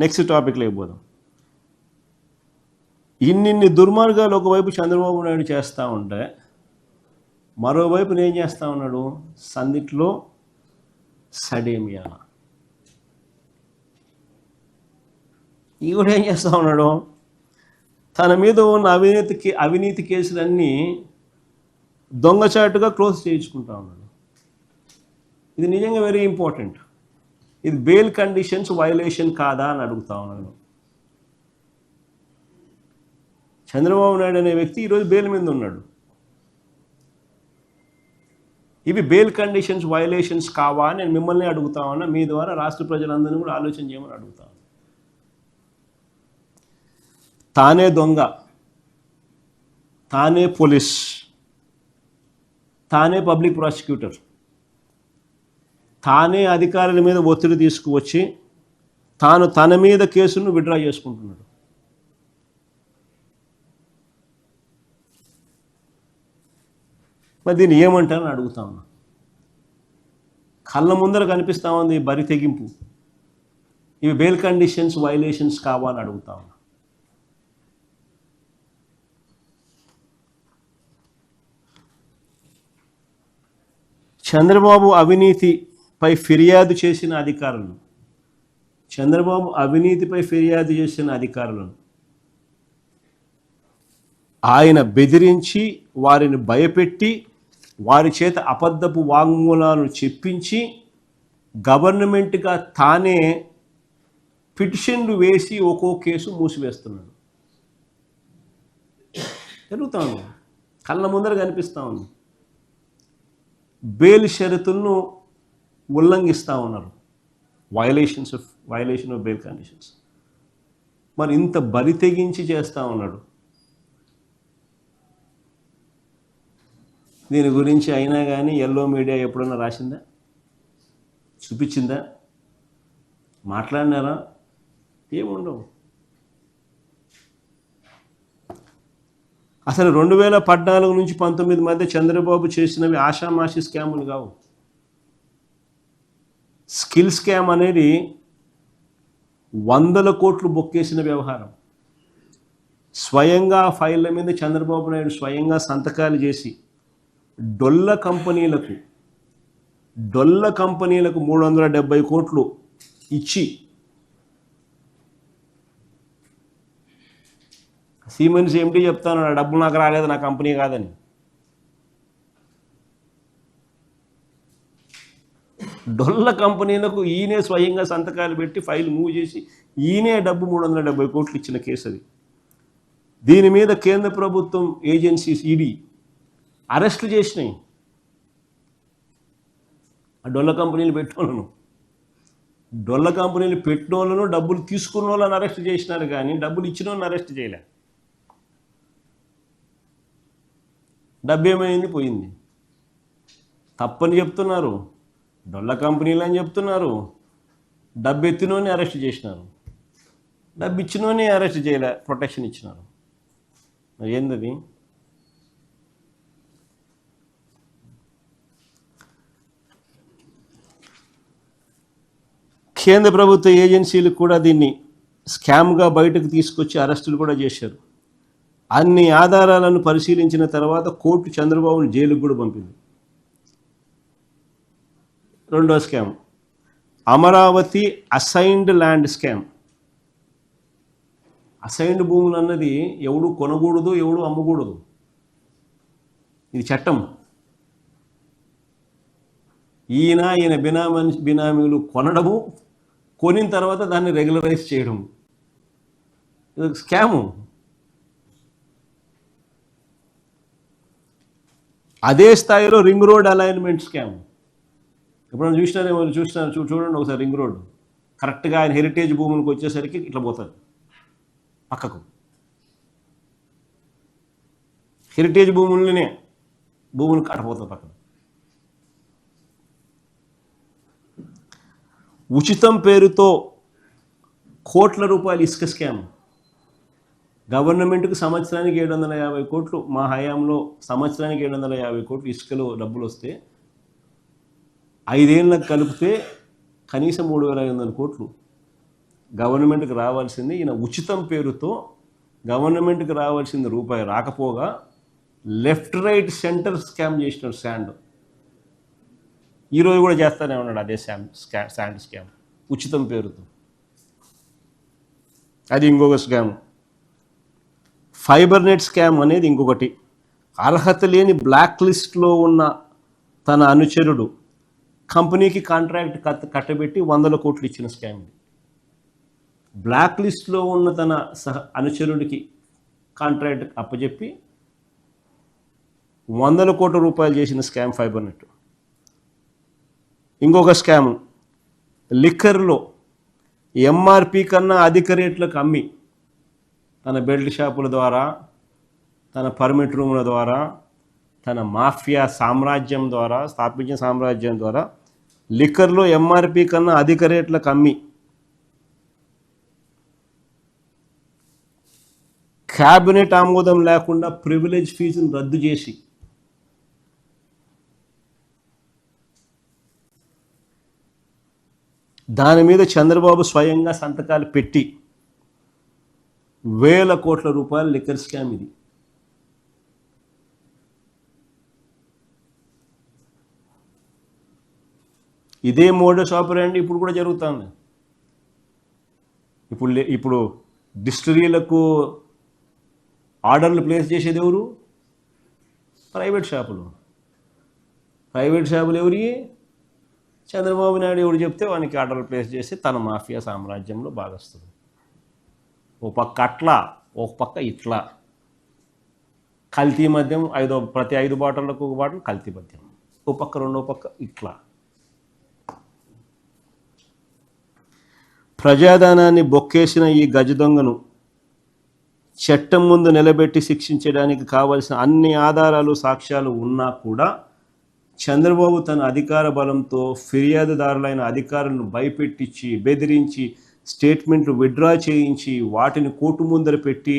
Next topic లేకపోదాం ఇన్నిన్ని దుర్మార్గాలు ఒకవైపు చంద్రబాబు నాయుడు చేస్తూ ఉంటే మరోవైపు నేను చేస్తూ ఉన్నాడు? సందిట్లో సడేమియా. ఈ కూడా ఏం చేస్తూ ఉన్నాడు? తన మీద ఉన్న అవినీతికి అవినీతి కేసులన్నీ దొంగచాటుగా క్లోజ్ చేయించుకుంటా ఉన్నాడు. ఇది నిజంగా వెరీ ఇంపార్టెంట్ ఇది బెయిల్ కండిషన్స్ వైలేషన్ కాదా అని అడుగుతా ఉన్నాను. చంద్రబాబు నాయుడు అనే వ్యక్తి ఈరోజు బెయిల్ మీద ఉన్నాడు. ఇవి బెయిల్ కండిషన్స్ వైలేషన్స్ కావా అని నేను మిమ్మల్ని అడుగుతా ఉన్నా. మీ ద్వారా రాష్ట్ర ప్రజలందరినీ కూడా ఆలోచన చేయమని అడుగుతా తానే దొంగ తానే పోలీస్ తానే పబ్లిక్ ప్రాసిక్యూటర్ తానే అధికారుల మీద ఒత్తిడి తీసుకువచ్చి తాను తన మీద కేసును విడ్రా చేసుకుంటున్నాడు. మరి దీన్ని ఏమంటారని అడుగుతా ఉన్నా. కళ్ళ ముందర కనిపిస్తా ఉంది బరి తెగింపు. ఇవి బెయిల్ కండిషన్స్ వైలేషన్స్ కావాలని అడుగుతా ఉన్నా. చంద్రబాబు అవినీతి పై ఫిర్యాదు చేసిన అధికారులను. చంద్రబాబు అవినీతిపై ఫిర్యాదు చేసిన అధికారులను. ఆయన బెదిరించి వారిని భయపెట్టి వారి చేత అబద్ధపు వాంగ్మూలాలను చెప్పించి గవర్నమెంట్గా తానే పిటిషన్లు వేసి ఒక్కో కేసు మూసివేస్తున్నాడు. జరుగుతాను కళ్ళ ముందర కనిపిస్తూ ఉంది. బెయిల్ షరతులను ఉల్లంఘిస్తూ ఉన్నారు. Violations of violation of bail conditions మరి ఇంత బరి తెగించి చేస్తూ ఉన్నాడు. దీని గురించి అయినా కానీ ఎల్లో మీడియా ఎప్పుడన్నా రాసిందా? చూపించిందా? మాట్లాడినారా? ఏముండవు. అసలు రెండు వేల పద్నాలుగు నుంచి పంతొమ్మిది మధ్య చంద్రబాబు చేసినవి ఆషామాషి స్కాములు కావు. స్కిల్ స్కామ్ అనేది వందల కోట్లు బొక్కేసిన వ్యవహారం. స్వయంగా ఫైళ్ళ మీద చంద్రబాబు నాయుడు స్వయంగా సంతకాలు చేసి డొల్ల కంపెనీలకు డొల్ల కంపెనీలకు మూడు వందల డెబ్బై కోట్లు ఇచ్చి సీమెన్స్ ఏమిటి చెప్తాను నా డబ్బులు నాకు రాలేదు నా కంపెనీ కాదని. డొల్ల కంపెనీలకు ఈయనే స్వయంగా సంతకాలు పెట్టి ఫైల్ మూవ్ చేసి ఈయనే డబ్బు మూడు వందల డెబ్బై కోట్లు ఇచ్చిన కేసు అది. దీని మీద కేంద్ర ప్రభుత్వం ఏజెన్సీస్ ఈడీ అరెస్టులు చేసినాయి. ఆ డొల్ల కంపెనీలు పెట్టినోళ్ళను. డొల్ల కంపెనీలు పెట్టినోళ్ళను డబ్బులు తీసుకున్న వాళ్ళని అరెస్ట్ చేసినారు కానీ డబ్బులు ఇచ్చిన వాళ్ళని అరెస్ట్ చేయలే. డబ్బు ఏమైంది పోయింది. తప్పని చెప్తున్నారు. డొల్ల కంపెనీలు అని చెప్తున్నారు. డబ్బు ఎత్తినోని అరెస్ట్ చేసినారు. డబ్బు ఇచ్చినోని అరెస్ట్ చేయలే ప్రొటెక్షన్ ఇచ్చినారు. మరి ఏందది? కేంద్ర ప్రభుత్వ ఏజెన్సీలు కూడా దీన్ని స్కామ్గా బయటకు తీసుకొచ్చి అరెస్టులు కూడా చేశారు. అన్ని ఆధారాలను పరిశీలించిన తర్వాత కోర్టు చంద్రబాబును జైలుకు కూడా పంపింది. రెండో scam. Amaravati assigned land scam. Assigned భూములు అన్నది ఎవడు కొనకూడదు ఎవడు అమ్మకూడదు. ఇది చట్టం. ఈయన ఈయన బినామీ బినామీలు కొనడము కొనిన తర్వాత దాన్ని రెగ్యులరైజ్ చేయడం ఇది ఒక స్కాము. అదే స్థాయిలో రింగ్ రోడ్ అలైన్మెంట్ స్కామ్. ఎప్పుడైనా చూసినారేమో చూసినారు చూ చూడండి ఒకసారి రింగ్ రోడ్డు. కరెక్ట్గా ఆయన హెరిటేజ్ భూములకు వచ్చేసరికి ఇట్లా పోతుంది పక్కకు. హెరిటేజ్ భూములనే భూములు కట్టపోతుంది పక్కన. ఉచితం పేరుతో కోట్ల రూపాయలు ఇసుక స్కామ్. గవర్నమెంట్కు సంవత్సరానికి ఏడు వందల యాభై కోట్లు మా హయాంలో సంవత్సరానికి ఏడు వందల యాభై కోట్లు ఇసుకలో డబ్బులు వస్తే ఐదేళ్ళకు కలిపితే కనీసం మూడు వేల ఐదు వందల కోట్లు. గవర్నమెంట్కి రావాల్సింది ఈయన ఉచితం పేరుతో గవర్నమెంట్కి రావాల్సింది రూపాయి రాకపోగా లెఫ్ట్ రైట్ సెంటర్ స్కామ్ చేసినాడు శాండ్. ఈరోజు కూడా చేస్తానే ఉన్నాడు అదే శామ్ స్కా శాండ్ స్కామ్ ఉచితం పేరుతో. అది ఇంకొక స్కామ్. ఫైబర్ నెట్ స్కామ్ అనేది ఇంకొకటి. అర్హత లేని బ్లాక్ లిస్ట్లో ఉన్న తన అనుచరుడు కంపెనీకి కాంట్రాక్ట్ కట్ కట్టబెట్టి వందల కోట్లు ఇచ్చిన స్కామ్. ఇది బ్లాక్ లిస్ట్లో ఉన్న తన సహ అనుచరుడికి కాంట్రాక్ట్ అప్పచెప్పి వందల కోట్ల రూపాయలు చేసిన స్కామ్ ఫైబర్ నెట్. ఇంకొక స్కాము లిక్కర్లో ఎంఆర్పి కన్నా అధిక రేట్లకు అమ్మి తన బెల్ట్ షాపుల ద్వారా తన పర్మిట్ రూముల ద్వారా తన మాఫియా సామ్రాజ్యం ద్వారా స్థాపించిన సామ్రాజ్యం ద్వారా లిక్కర్లో ఎంఆర్పి కన్నా అధిక రేట్ల కమ్మి. క్యాబినెట్ ఆమోదం లేకుండా ప్రివిలేజ్ ఫీజును రద్దు చేసి. దాని మీద చంద్రబాబు స్వయంగా సంతకాలు పెట్టి వేల కోట్ల రూపాయల లిక్కర్ స్కామ్ ఇది. ఇదే మోడస్ ఆపరేండి ఇప్పుడు కూడా జరుగుతుంది. ఇప్పుడు ఇప్పుడు డిస్టరీలకు ఆర్డర్లు ప్లేస్ చేసేది ఎవరు? ప్రైవేట్ షాపులు. ప్రైవేట్ షాపులు ఎవరి? చంద్రబాబు నాయుడు ఎవరు చెప్తే వానికి ఆర్డర్లు ప్లేస్ చేసి తన మాఫియా సామ్రాజ్యంలో భాగస్తుంది ఓ పక్క అట్లా ఒక పక్క ఇట్లా. కల్తీ మద్యం ఐదో ప్రతి ఐదు బాటిళ్ళకు ఒక బాటిల్ కల్తీ మద్యం. ఓ పక్క రెండో పక్క ఇట్లా. ప్రజాధనాన్ని బొక్కేసిన ఈ గజ దొంగను చట్టం ముందు నిలబెట్టి శిక్షించడానికి కావలసిన అన్ని ఆధారాలు సాక్ష్యాలు ఉన్నా కూడా చంద్రబాబు తన అధికార బలంతో ఫిర్యాదుదారులైన అధికారులను భయపెట్టించి బెదిరించి స్టేట్మెంట్లు విత్డ్రా చేయించి వాటిని కోర్టు ముందర పెట్టి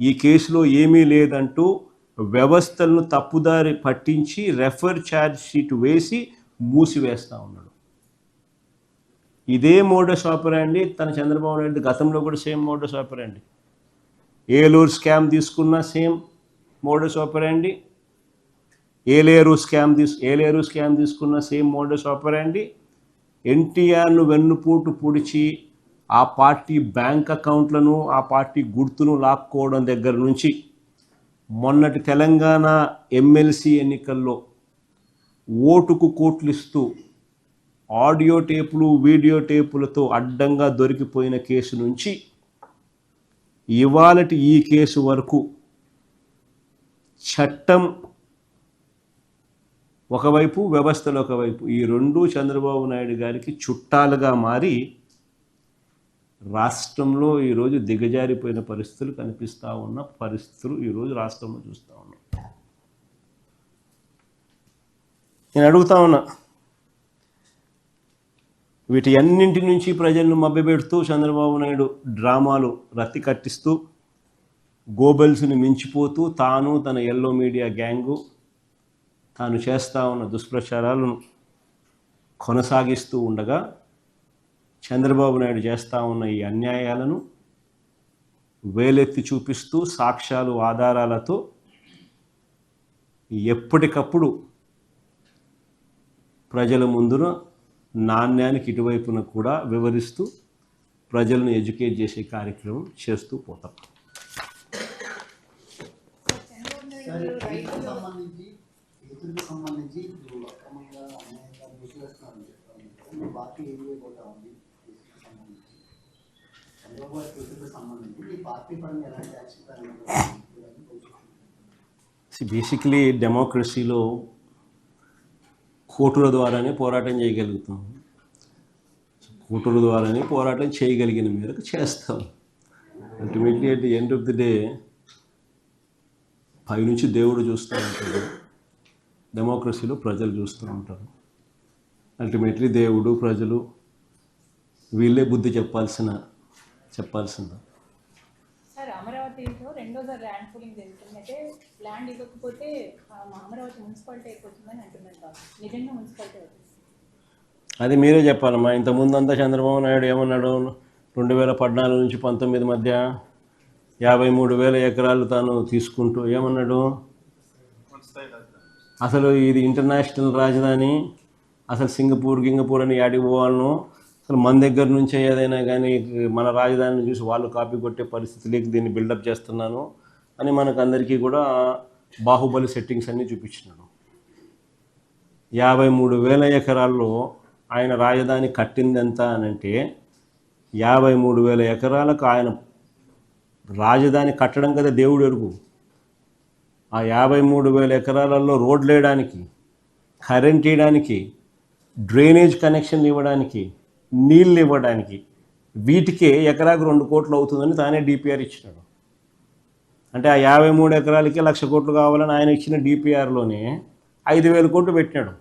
ఈ కేసులో ఏమీ లేదంటూ వ్యవస్థలను తప్పుదారి పట్టించి రెఫర్ ఛార్జ్ షీట్ వేసి మూసివేస్తూ ఉన్నాడు. ఇదే మోడస్ అండి. తన చంద్రబాబు నాయుడు గతంలో కూడా సేమ్ మోడస్ అండి. ఏలూరు స్కామ్ తీసుకున్న సేమ్ మోడస్ అండి. ఏలేరు స్కామ్ తీసు ఏలేరు స్కామ్ తీసుకున్న సేమ్ మోడస్ అండి. ఎన్టీఆర్ను వెన్నుపూటు పొడిచి ఆ పార్టీ బ్యాంక్ అకౌంట్లను ఆ పార్టీ గుర్తును లాక్కోవడం దగ్గర నుంచి మొన్నటి తెలంగాణ ఎమ్మెల్సీ ఎన్నికల్లో ఓటుకు కోట్లు ఇస్తూ ఆడియో టేపులు వీడియో టేపులతో అడ్డంగా దొరికిపోయిన కేసు నుంచి ఇవాళటి ఈ కేసు వరకు చట్టం ఒకవైపు వ్యవస్థలు ఒకవైపు ఈ రెండు చంద్రబాబు నాయుడు గారికి చుట్టాలుగా మారి రాష్ట్రంలో ఈరోజు దిగజారిపోయిన పరిస్థితులు కనిపిస్తూ ఉన్న పరిస్థితులు ఈరోజు రాష్ట్రంలో చూస్తూ ఉన్నాం. నేను అడుగుతా ఉన్నా వీటి అన్నింటి నుంచి ప్రజలను మభ్యపెడుతూ చంద్రబాబు నాయుడు డ్రామాలు రత్తి కట్టిస్తూ గోబెల్స్ని మించిపోతూ తాను తన ఎల్లో మీడియా గ్యాంగు తాను చేస్తూ ఉన్న దుష్ప్రచారాలను కొనసాగిస్తూ ఉండగా చంద్రబాబు నాయుడు చేస్తూ ఉన్న ఈ అన్యాయాలను వేలెత్తి చూపిస్తూ సాక్ష్యాలు ఆధారాలతో ఎప్పటికప్పుడు ప్రజల ముందున నాణ్యానికి ఇటువైపున కూడా వివరిస్తూ ప్రజలను ఎడ్యుకేట్ చేసే కార్యక్రమం చేస్తూ పోతాం. బేసిక్లీ డెమోక్రసీలో కోర్టుల ద్వారానే పోరాటం చేయగలుగుతాం. కోర్టుల ద్వారానే పోరాటం చేయగలిగిన మేరకు చేస్తాం. Ultimately at the end of the day పైనుంచి దేవుడు చూస్తూ ఉంటాడు. డెమోక్రసీలో ప్రజలు చూస్తూ ఉంటారు. అల్టిమేట్లీ దేవుడు ప్రజలు వీళ్ళే బుద్ధి చెప్పాల్సిన చెప్పాల్సింది. సార్ అమరావతిలో రెండోసారి ల్యాండ్ పూలింగ్ జరుగుతుంది. అయితే ల్యాండ్ ఇవ్వకపోతే అమరావతి మున్సిపాలిటీ అయిపోతుందని అంటున్నారు కాదు నిజంగా మున్సిపాలిటీ అవుతుంది. అది మీరే చెప్పాలమ్మా. ఇంత ముందంతా చంద్రబాబు నాయుడు ఏమన్నాడు? రెండు వేల పద్నాలుగు నుంచి పంతొమ్మిది మధ్య యాభై మూడు వేల ఎకరాలు తాను తీసుకుంటూ ఏమన్నాడు? అసలు ఇది ఇంటర్నేషనల్ రాజధాని. అసలు సింగపూర్ గింగపూర్ అని యాడికి పోవాలను? అసలు మన దగ్గర నుంచే ఏదైనా కానీ మన రాజధానిని చూసి వాళ్ళు కాపీ కొట్టే పరిస్థితిలోకి దీన్ని బిల్డప్ చేస్తున్నాను అని మనకు అందరికీ కూడా బాహుబలి సెట్టింగ్స్ అన్నీ చూపించినాడు. యాభై మూడు వేల ఎకరాల్లో ఆయన రాజధాని కట్టింది ఎంత అని అంటే యాభై మూడు వేల ఎకరాలకు ఆయన రాజధాని కట్టడం కదా దేవుడు ఎరుగు ఆ యాభై మూడు వేల ఎకరాలలో రోడ్లు వేయడానికి కరెంట్ వేయడానికి డ్రైనేజ్ కనెక్షన్ ఇవ్వడానికి నీళ్ళు ఇవ్వడానికి వీటికే ఎకరాకు రెండు కోట్లు అవుతుందని తానే డిపిఆర్ ఇచ్చినాడు. అంటే ఆ యాభై మూడు ఎకరాలకి లక్ష కోట్లు కావాలని ఆయన ఇచ్చిన డిపిఆర్లోనే ఐదు వేల కోట్లు పెట్టినాడు.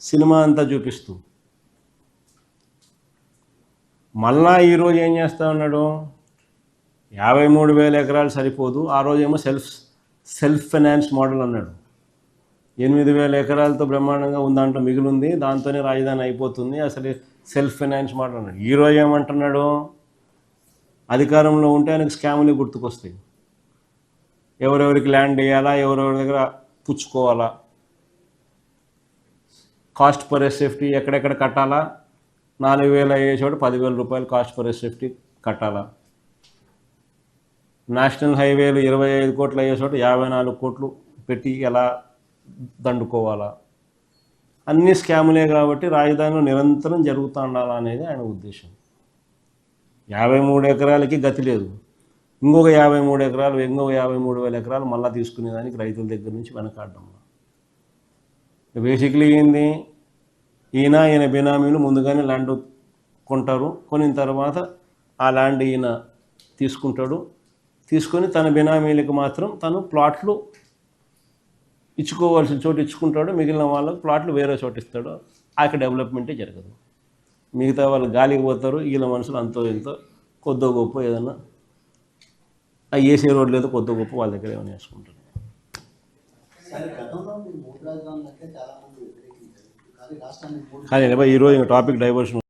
సినిమా అంతా చూపిస్తూ. మళ్ళా ఈరోజు ఏం చేస్తా ఉన్నాడు? యాభై మూడు వేల ఎకరాలు సరిపోదు. ఆ రోజేమో సెల్ఫ్ సెల్ఫ్ ఫైనాన్స్ మోడల్ అన్నాడు. ఎనిమిది వేల ఎకరాలతో బ్రహ్మాండంగా ఉందంట మిగిలింది. దాంతోనే రాజధాని అయిపోతుంది. అసలు సెల్ఫ్ ఫైనాన్స్ మాట్లాడు. ఈరోజు ఏమంటున్నాడు? అధికారంలో ఉంటే ఆయనకు స్కాములు గుర్తుకొస్తాయి. ఎవరెవరికి ల్యాండ్ వేయాలా ఎవరెవరి దగ్గర పుచ్చుకోవాలా కాస్ట్ పర్ సేఫ్టీ ఎక్కడెక్కడ కట్టాలా నాలుగు వేలు అయ్యే చోట పదివేల రూపాయలు కాస్ట్ పర్ సేఫ్టీ కట్టాలా నేషనల్ హైవేలు ఇరవై ఐదు కోట్లు అయ్యే చోట యాభై నాలుగు కోట్లు పెట్టి ఎలా దండుకోవాలా? అన్ని స్కాములే కాబట్టి రాజధానిలో నిరంతరం జరుగుతూ ఉండాలా అనేది ఆయన ఉద్దేశం. యాభై మూడు ఎకరాలకి గతి లేదు. ఇంకొక యాభై మూడు ఎకరాలు ఇంకొక యాభై మూడు వేల ఎకరాలు మళ్ళీ తీసుకునేదానికి రైతుల దగ్గర నుంచి వెనకాడడం. బేసిక్లీ ఏంది? ఈయన ఈయన బినామీలు ముందుగానే ల్యాండ్ కొంటారు. కొనిన తర్వాత ఆ ల్యాండ్ ఈయన తీసుకుంటాడు. తీసుకొని తన బినామీలకు మాత్రం తను ప్లాట్లు ఇచ్చుకోవాల్సిన చోటు ఇచ్చుకుంటాడు మిగిలిన వాళ్ళకి ప్లాట్లు వేరే చోట ఇస్తాడు అక్కడ డెవలప్మెంటే జరగదు. మిగతా వాళ్ళు గాలికి పోతారు వీళ్ళ మనుషులు అంతో ఎంతో కొద్దో గొప్ప ఏదన్నా ఆ ఏసీ రోడ్ లేదో కొద్దో గొప్ప వాళ్ళ దగ్గర ఏమైనా వేసుకుంటారు. కానీ కానీ ఈరోజు ఇంకా టాపిక్ డైవర్షన్